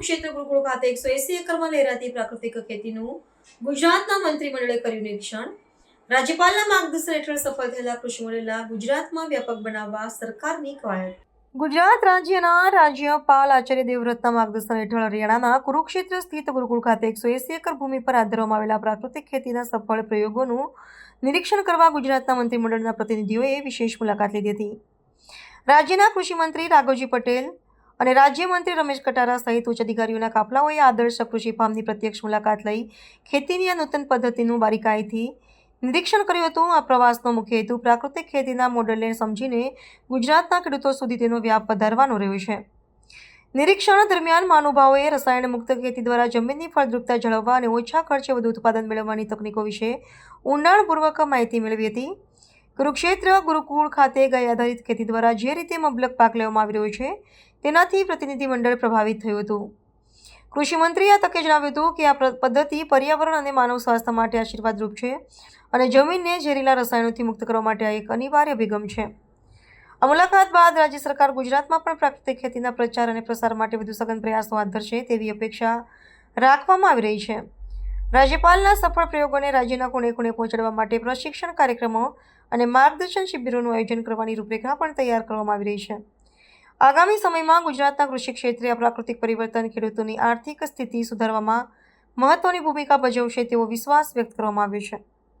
ખાતે એકસો એસી એકરમાં લહેરાતી પ્રાકૃતિક ખેતીનું ગુજરાતના મંત્રીમંડળે કર્યું નિરીક્ષણ. રાજ્યપાલના માર્ગદર્શન હેઠળ સફળ થયેલા કૃષિ મોડેલના ગુજરાતમાં વ્યાપક બનાવવા સરકારની કવાયત. ગુજરાત રાજ્યના રાજ્યપાલ આચાર્ય દેવવ્રતના માર્ગદર્શન હેઠળ હરિયાણાના કુરુક્ષેત્ર સ્થિત ગુરુકુળ ખાતે એકસો એસી એકર ભૂમિ પર હાથ ધરવામાં આવેલા પ્રાકૃતિક ખેતીના સફળ પ્રયોગોનું નિરીક્ષણ કરવા ગુજરાતના મંત્રીમંડળના પ્રતિનિધિઓએ વિશેષ મુલાકાત લીધી હતી. રાજ્યના કૃષિમંત્રી રાઘવજી પટેલ અને રાજ્યમંત્રી રમેશ કટારા સહિત ઉચ્ચ અધિકારીઓના કાફલાઓએ આદર્શ કૃષિ ફાર્મની પ્રત્યક્ષ મુલાકાત લઈ ખેતીની આ નૂતન પદ્ધતિનું બારીકાઈથી નિરીક્ષણ કર્યું હતું. આ પ્રવાસનો મુખ્ય હેતુ પ્રાકૃતિક ખેતીના મોડલને સમજીને ગુજરાતના ખેડૂતો સુધી તેનો વ્યાપ વધારવાનો રહ્યો છે. નિરીક્ષણ દરમિયાન મહાનુભાવોએ રસાયણ મુક્ત ખેતી દ્વારા જમીનની ફળદ્રુપતા જાળવવા અને ઓછા ખર્ચે વધુ ઉત્પાદન મેળવવાની તકનીકો વિશે ઊંડાણપૂર્વક માહિતી મેળવી હતી. કુરુક્ષેત્ર ગુરુકુળ ખાતે ગાય આધારિત ખેતી દ્વારા જે રીતે મબલક પાક લેવામાં આવી રહ્યો છે, તેનાથી પ્રતિનિધિમંડળ પ્રભાવિત થયું હતું. કૃષિમંત્રીએ આ તકે જણાવ્યું હતું કે આ પદ્ધતિ પર્યાવરણ અને માનવ સ્વાસ્થ્ય માટે આશીર્વાદરૂપ છે અને જમીનને ઝેરીલા રસાયણોથી મુક્ત કરવા માટે આ એક અનિવાર્ય અભિગમ છે. આ મુલાકાત બાદ રાજ્ય સરકાર ગુજરાતમાં પણ પ્રાકૃતિક ખેતીના પ્રચાર અને પ્રસાર માટે વધુ સઘન પ્રયાસો હાથ ધરશે તેવી અપેક્ષા રાખવામાં આવી રહી છે. રાજ્યપાલના સફળ પ્રયોગોને રાજ્યના ખૂણે ખૂણે પહોંચાડવા માટે પ્રશિક્ષણ કાર્યક્રમો અને માર્ગદર્શન શિબિરોનું આયોજન કરવાની રૂપરેખા પણ તૈયાર કરવામાં આવી રહી છે. આગામી સમયમાં ગુજરાતના કૃષિ ક્ષેત્રે પ્રાકૃતિક પરિવર્તન ખેડૂતોની આર્થિક સ્થિતિ સુધારવામાં મહત્વની ભૂમિકા ભજવશે તેવો વિશ્વાસ વ્યક્ત કરવામાં આવ્યો છે.